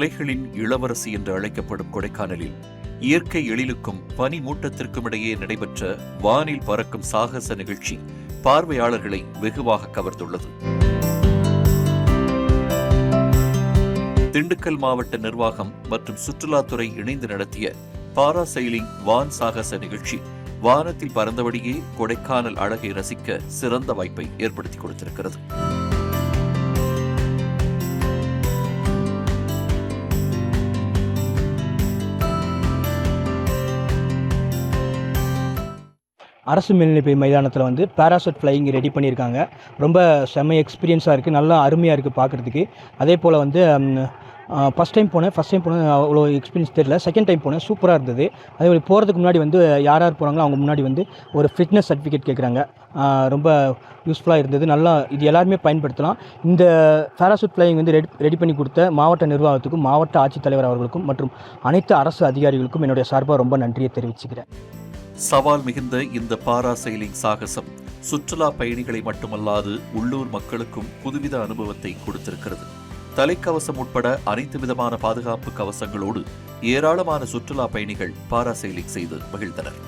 மலைகளின் இளவரசி என்று அழைக்கப்படும் கொடைக்கானலில் இயற்கை எழிலுக்கும் பனி மூட்டத்திற்கும் இடையே நடைபெற்ற வானில் பறக்கும் சாகச நிகழ்ச்சி பார்வையாளர்களை வெகுவாக கவர்ந்துள்ளது. திண்டுக்கல் மாவட்ட நிர்வாகம் மற்றும் சுற்றுலாத்துறை இணைந்து நடத்திய பாரா சைலிங் வான் சாகச நிகழ்ச்சி வானத்தில் பறந்தபடியே கொடைக்கானல் அழகை ரசிக்க சிறந்த வாய்ப்பை ஏற்படுத்தி கொடுத்திருக்கிறது. அரசு மேல்நிலைப்பை மைதானத்தில் வந்து பேராசூட் ஃப்ளையிங் ரெடி பண்ணியிருக்காங்க. ரொம்ப செம்ம எக்ஸ்பீரியன்ஸாக இருக்குது நல்லா அருமையாக இருக்குது பார்க்குறதுக்கு அதே போல் வந்து ஃபஸ்ட் டைம் போனேன். ஃபஸ்ட் டைம் போனேன். அவ்வளோ எக்ஸ்பீரியன்ஸ் தெரியல. செகண்ட் டைம் போனேன். சூப்பராக இருந்தது. அதே மாதிரி போகிறதுக்கு முன்னாடி வந்து யார் யார் போகிறாங்களோ அவங்க முன்னாடி வந்து ஒரு ஃபிட்னஸ் சர்டிஃபிகேட் கேட்குறாங்க ரொம்ப யூஸ்ஃபுல்லாக இருந்தது. நல்லா இது எல்லாருமே பயன்படுத்தலாம். இந்த பேராசூட் ஃப்ளையிங் வந்து ரெடி ரெடி பண்ணி கொடுத்த மாவட்ட நிர்வாகத்துக்கும் மாவட்ட ஆட்சித்தலைவர் அவர்களுக்கும் மற்றும் அனைத்து அரசு அதிகாரிகளுக்கும் என்னுடைய சார்பாக ரொம்ப நன்றியை தெரிவிச்சுக்கிறேன். சவால் மிகுந்த இந்த பாரா சைலிங் சாகசம் சுற்றுலா பயணிகளை மட்டுமல்லாது உள்ளூர் மக்களுக்கும் புதுவித அனுபவத்தை கொடுத்திருக்கிறது. தலைக்கவசம் உட்பட அனைத்து விதமான பாதுகாப்பு கவசங்களோடு ஏராளமான சுற்றுலா பயணிகள் பாரா செய்து மகிழ்ந்தனர்.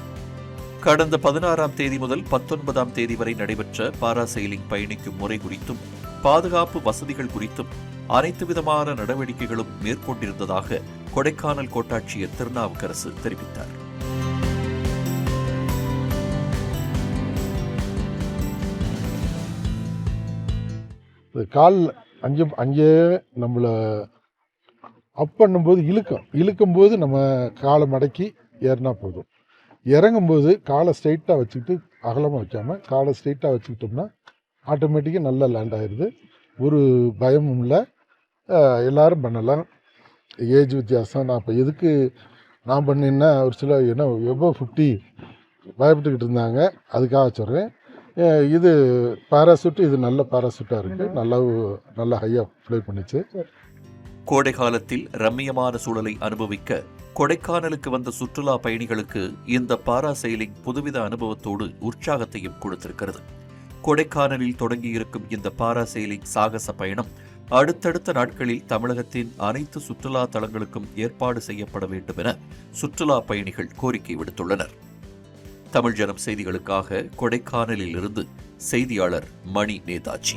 கடந்த பதினாறாம் தேதி முதல் பத்தொன்பதாம் தேதி வரை நடைபெற்ற பாரா பயணிக்கும் முறை குறித்தும் பாதுகாப்பு வசதிகள் குறித்தும் அனைத்து விதமான நடவடிக்கைகளும் மேற்கொண்டிருந்ததாக கொடைக்கானல் கோட்டாட்சியர் திருநாவுக்கரசு தெரிவித்தார். இது கால் அஞ்சு அஞ்சே நம்மளை அப் பண்ணும்போது இழுக்கும். இழுக்கும்போது நம்ம காலை மடக்கி ஏறினா போதும். இறங்கும்போது காலை ஸ்ட்ரைட்டாக வச்சுக்கிட்டு அகலமாக வைக்காமல் காலை ஸ்ட்ரைட்டாக வச்சுக்கிட்டோம்னா ஆட்டோமேட்டிக்காக நல்லா லேண்ட் ஆயிடுது ஒரு பயமும் இல்லை. எல்லோரும் பண்ணலாம். ஏஜ் வித்தியாசம். நான் இப்போ எதுக்கு நான் பண்ணேன்னா ஒரு சில என்ன எவ்வளோ ஃபிஃப்டி பயப்பட்டுக்கிட்டு இருந்தாங்க. அதுக்காக சொல்கிறேன் இது பாராசூட் இது நல்ல பாராசூட்டாக இருக்குது நல்லா நல்லா ஹையாக ஃப்ளை பண்ணிச்சு. கோடை காலத்தில் ரம்மியமான சூழலை அனுபவிக்க கொடைக்கானலுக்கு வந்த சுற்றுலா பயணிகளுக்கு இந்த பாரா செயலிங் புதுவித அனுபவத்தோடு உற்சாகத்தையும் கொடுத்திருக்கிறது. கொடைக்கானலில் தொடங்கியிருக்கும் இந்த பாரா செயலிங் சாகச பயணம் அடுத்தடுத்த நாட்களில் தமிழகத்தின் அனைத்து சுற்றுலா தலங்களுக்கும் ஏற்பாடு செய்யப்பட வேண்டும் என சுற்றுலா பயணிகள் கோரிக்கை விடுத்துள்ளனர். தமிழ் ஜனம் செய்திகளுக்காக கொடைக்கானலில் இருந்து செய்தியாளர் மணி நேதாஜி.